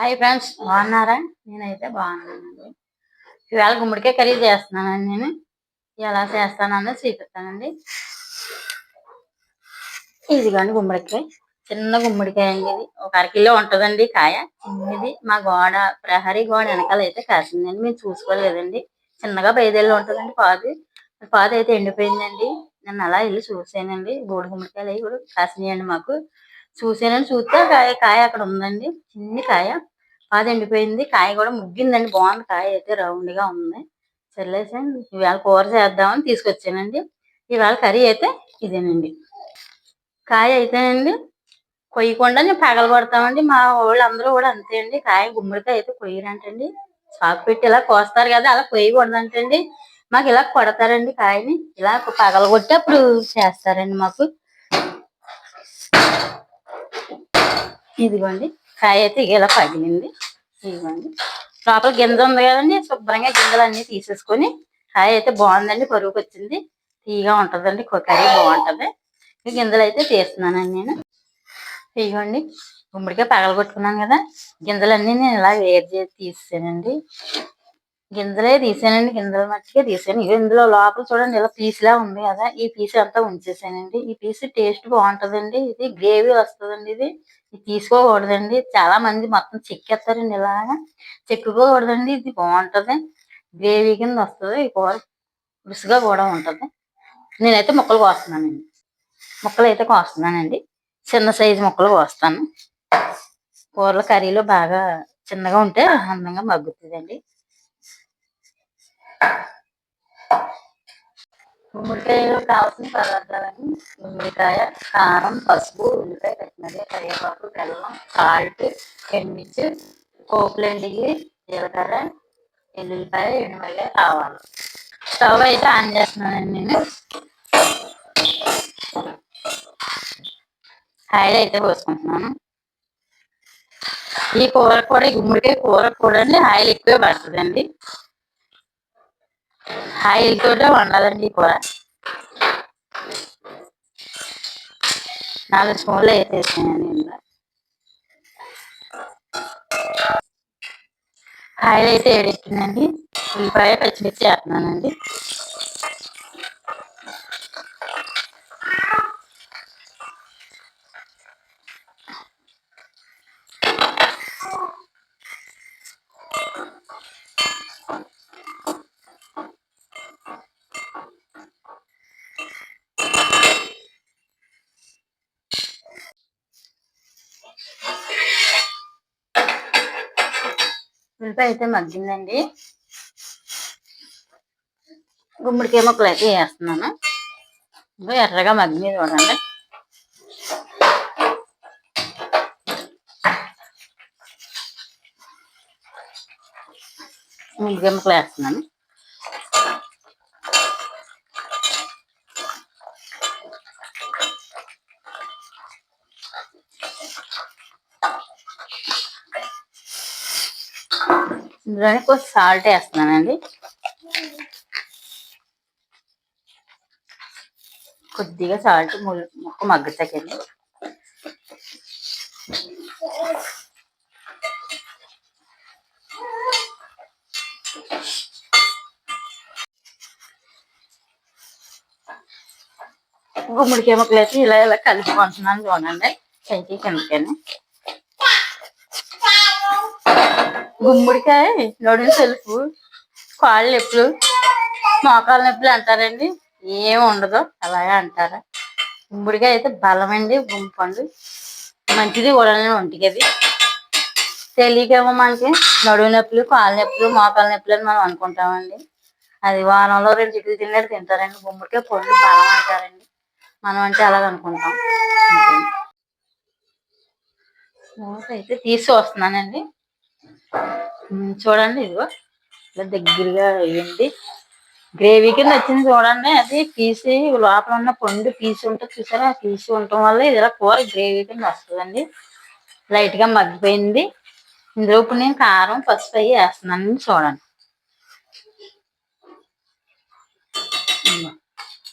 Hi friends బాగున్నారా? నేనైతే బాగున్నానండి. ఇవాళ గుమ్మడికాయ కర్రీ చేస్తున్నానండి నేను. ఎలా చేస్తానన్నది చూపిస్తానండి. ఇదిగోండి గుమ్మడికాయ. చిన్న గుమ్మడికాయ అండి ఇది. ఒక అరకిలో ఉంటుందండి కాయ. చిన్నది. మా గోడ ప్రహరీ గోడ వెనకాల అయితే కాసిందండి. మేము చూసుకోలేదండి చిన్నగా బయదెల్లి ఉంటుందండి పాది పాదు అయితే ఎండిపోయిందండి. నేను అలా వెళ్ళి చూసానండి. బోడి గుమ్మడికాయలు అవి కూడా కాసినాయండి మాకు. చూసానని చూస్తే కాయ కాయ అక్కడ ఉందండి. చిన్ని కాయ. బాగా ఎండిపోయింది కాయ కూడా ముగ్గిందండి. బాగుంది. కాయ అయితే రౌండ్గా ఉంది. సర్లేసండి ఇవాళ కూర చేద్దామని తీసుకొచ్చానండి. ఇవాళ కర్రీ అయితే ఇదేనండి. కాయ అయితేనండి కొయ్యకుండా నేను పగల కొడతామండి. మా వాళ్ళు అందరూ కూడా అంతే అండి. కాయ గుమ్మడికాయ అయితే కొయ్యరంటండి. చాకు పెట్టి ఇలా కోస్తారు కదా అలా కొయ్యకూడదంటండి. మాకు ఇలా కొడతారండి కాయని. ఇలా పగల కొట్టి అప్పుడు చేస్తారండి మాకు. ఇదిగోండి. కాయ అయితే ఇలా పగిలింది. ఇదిగోండి. లోపల గింజ ఉంది కదండి శుభ్రంగా గింజలు అన్ని తీసేసుకొని కాయ అయితే బాగుందండి పరుగుకు వచ్చింది తీగా ఉంటుందండి కర్రీ బాగుంటది. గింజలు అయితే తీస్తున్నానండి నేను. ఇవ్వండి గుమ్మడికాయ పగలగొట్టుకున్నాను కదా గింజలన్నీ నేను ఇలా వేరు చేసి తీసానండి గింజలే తీసానండి గింజల మట్టికే తీసాను. ఇందులో లోపల చూడండి ఇలా పీసులా ఉంది కదా ఈ పీస్ అంతా ఉంచేసానండి. ఈ పీస్ టేస్ట్ బాగుంటుందండి. ఇది గ్రేవీ వస్తుందండి ఇది. ఇది తీసుకోకూడదండి. చాలా మంది మొత్తం చెక్కేస్తారండి ఇలాగా. చెక్కుకోకూడదండి. ఇది బాగుంటది. గ్రేవీ కింద వస్తుంది. ఈ కూర రుచిగా కూడా ఉంటుంది. నేనైతే ముక్కలు కోస్తున్నానండి. ముక్కలు అయితే కోస్తున్నానండి. చిన్న సైజు ముక్కలు కోస్తాను. కూరలు కర్రీలో బాగా చిన్నగా ఉంటే అందంగా మగ్గుతుందండి గుమ్మడికాయలో కావాల్సిన పదార్థాలని గుమ్మడికాయ కారం పసుపు ఉల్లిపాయ పెట్టినది కరివేపాకు బెల్లం సాల్ట్ ఎండిమిర్చి పోపులండికి జీలకర్ర ఎల్లుల్లిపాయ ఎండుమల్లి కావాలి స్టవ్ అయితే ఆన్ చేస్తున్నానండి నేను. ఆయిల్ అయితే పోసుకుంటున్నాను. ఈ కూర కూడా గుమ్మడికాయ కూర కూడా అండి ఆయిల్ ఎక్కువే పడుతుందండి. ఆయిల్ తోటే వండాలండి కూర నాలుగు స్పూన్లు వేసేసాను ఇందులో. ఆయిల్ అయితే ఏడెక్కిందండి ఉల్లిపాయ పచ్చిమిర్చి వేస్తున్నానండి. ఉల్లిపాయ అయితే మగ్గిందండి. గుమ్మడికాయ ముక్కలు అయితే వేస్తున్నాను. ఎర్రగా మగ్గింది చూడండి. గుమ్మడికాయ ముక్కలు వేస్తున్నాను. ఇందులోనే కొంచెం సాల్ట్ వేస్తున్నానండి. కొద్దిగా సాల్ట్ ముక్క మగ్గుతాకండి. గుమ్మడికాయ ముక్కలు అయితే ఇలా ఇలా కలుపుకుంటున్నాను చూడండి. పైకి కిందకని. గుమ్మడికాయ నడుము సెల్ఫ్ కాళ్ళు నొప్పులు మోకాళ్ళ నొప్పులు అంటారండి. ఏమి ఉండదు అలాగే అంటారా. గుమ్మడికాయ అయితే బలమండి గుంపండు. మంచిది కూడా ఒంటికి అది. తెలియకేమో మనకి నడువు నొప్పులు కాళ్ళ నొప్పులు మోకాళ్ళ నొప్పులు అని మనం అనుకుంటామండి. అది వారంలో రెండు చిక్కులు తిన్నాడు తింటారండి. గుమ్మడికాయ పండు బలం అంటారండి. మనం అంటే అలాగ అనుకుంటాం. అయితే తీసి వస్తున్నానండి. చూడండి ఇదిగో. ఇలా దగ్గరగా వేయండి. గ్రేవీ కింద వచ్చింది చూడండి. అది పీసి లోపల ఉన్న పండు పీసి ఉంటుంది చూసారా? ఆ పీసి ఉండటం వల్ల ఇది ఇలా కూర గ్రేవీ కింద వస్తుందండి. లైట్గా మగ్గిపోయింది. ఇందులో ఇప్పుడు నేను కారం పసుపు అయ్యి వేస్తున్నాను చూడండి.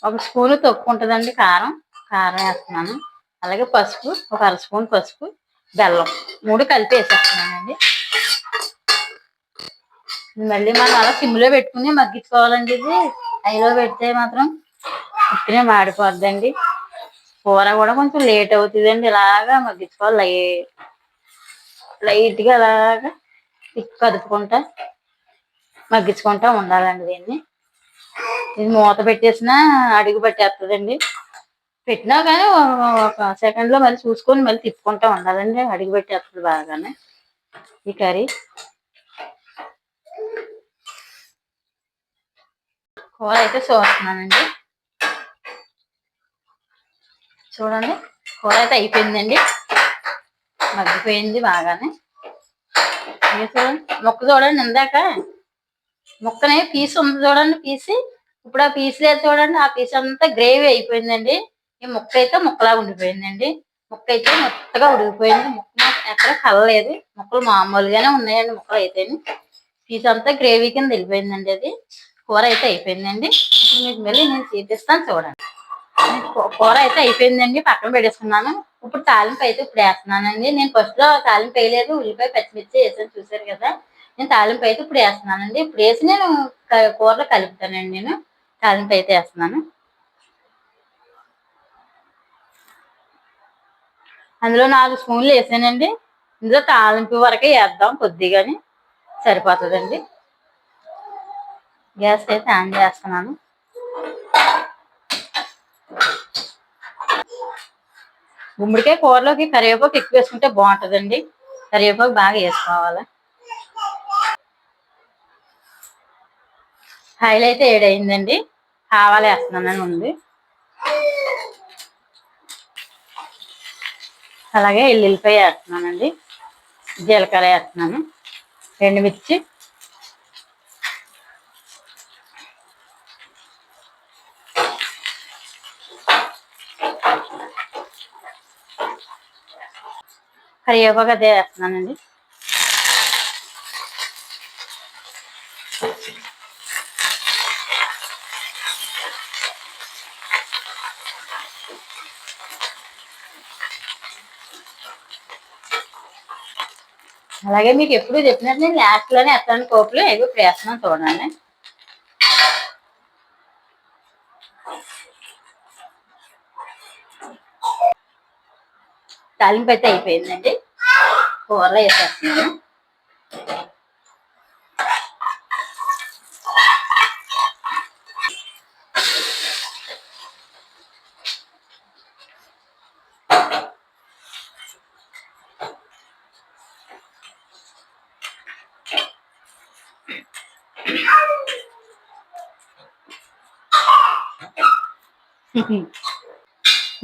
ఒక స్పూన్ తక్కువ ఉంటుందండి కారం. కారం వేస్తున్నాను. అలాగే పసుపు ఒక అర స్పూన్ పసుపు బెల్లం. మూడు కలిపి వేసేస్తున్నానండి. మళ్ళీ మనం అలా సిమ్లో పెట్టుకుని మగ్గించుకోవాలండి ఇది. ఐలో పెడితే మాత్రం ఉట్టినే మాడిపోద్దండి. కూర కూడా కొంచెం లేట్ అవుతుందండి. ఇలాగా మగ్గించుకోవాలి లై లైట్గా అలాగా కదుపుకుంటా మగ్గించుకుంటా ఉండాలండి దీన్ని. ఇది మూత పెట్టేసినా అడుగు పట్టేస్తుందండి పెట్టినా కానీ ఒక సెకండ్లో మళ్ళీ చూసుకొని మళ్ళీ తిప్పుకుంటా ఉండాలండి. అడుగు పెట్టేస్తుంది బాగానే ఈ కర్రీ. కూర అయితే చూస్తున్నానండి. చూడండి కూర అయితే అయిపోయిందండి. మగ్గిపోయింది బాగానే. చూడండి మొక్క చూడండి ఇందాక ముక్కనే పీస్ ఉంది చూడండి పీసి. ఇప్పుడు ఆ పీస్ లేదు చూడండి ఆ పీస్ అంతా గ్రేవీ అయిపోయిందండి. ఈ ముక్క అయితే ముక్కలా ఉండిపోయిందండి. ముక్క అయితే మొత్తగా ఉడికిపోయింది. ముక్క ఎక్కడ కలలేదు. ముక్కలు మామూలుగానే ఉన్నాయండి ముక్కలు అయితే పీస్ అంతా గ్రేవీ కింద వెళ్ళిపోయిందండి అది. కూర అయితే అయిపోయిందండి. ఇప్పుడు మీకు మళ్ళీ నేను చేపిస్తాను చూడండి. కూర అయితే అయిపోయిందండి. పక్కన పెట్టేసుకున్నాను. ఇప్పుడు తాలింపు అయితే ఇప్పుడు వేస్తున్నానండి. నేను ఫస్ట్లో తాలింపు వేయలేదు. ఉల్లిపాయ పచ్చిమిర్చి వేసాను. చూసారు కదా. నేను తాలింపు అయితే ఇప్పుడు వేస్తున్నానండి. ఇప్పుడు వేసి నేను కూరలో కలుపుతానండి నేను. తాలింపు అయితే వేస్తున్నాను. అందులో నాలుగు స్పూన్లు వేసానండి. ఇందులో తాలింపు వరకే వేద్దాం కొద్దిగాని. సరిపోతుందండి. గ్యాస్ అయితే ఆన్ చేస్తున్నాను. గుమ్మడికాయ కూరలోకి కరివేపాకు ఎక్కువ వేసుకుంటే బాగుంటుందండి. కరివేపాకు బాగా వేసుకోవాలి. ఆయిల్ అయితే ఏడైందండి ఆవాలు వేస్తున్నానని ఉంది. అలాగే ఎల్లుల్లిపాయ వేస్తున్నానండి. జీలకర్ర వేస్తున్నాను. ఎండుమిర్చి కరివేపాకు అదే వేస్తున్నానండి? అలాగే మీకు ఎప్పుడు చెప్పినట్టు నేను లాస్ట్లోనే ఎత్తాను కోపులు ఏవో వేస్తున్నాను చూడండి. తాలింపు అయితే అయిపోయిందండి. కూరలో వేసేస్తున్నాను.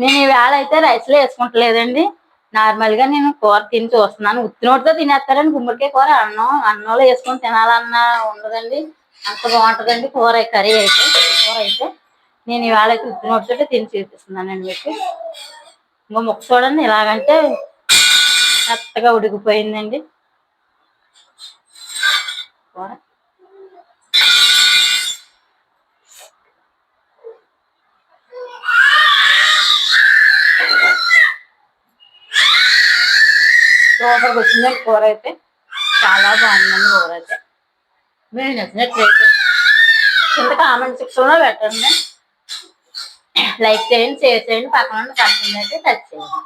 నేను ఈవేళ అయితే రైస్లో వేసుకుంటలేదండి. నార్మల్గా నేను కూర తిని చూస్తున్నాను. ఉత్తినోటితో తినేస్తారని గుమ్మడికాయ కూర అన్నం అన్నంలో వేసుకొని తినాలన్నా ఉండదండి. అంత బాగుంటుందండి కూర కర్రీ అయితే కూర అయితే. నేను ఇవాళ అయితే ఉత్తినోటితో తిని చూపిస్తున్నానండి మీకు. ఇంకో ముక్క చూడండి ఇలాగంటే మెత్తగా ఉడికిపోయిందండి. కూర. సూపర్గా వచ్చిందండి కూర అయితే చాలా బాగుందండి కూర అయితే మీరు నచ్చినట్లయితే కింద కామెంట్ సెక్షన్లో పెట్టండి. లైక్ చేయండి షేర్ చేయండి పక్కన కట్టండి అయితే టచ్ చేయండి.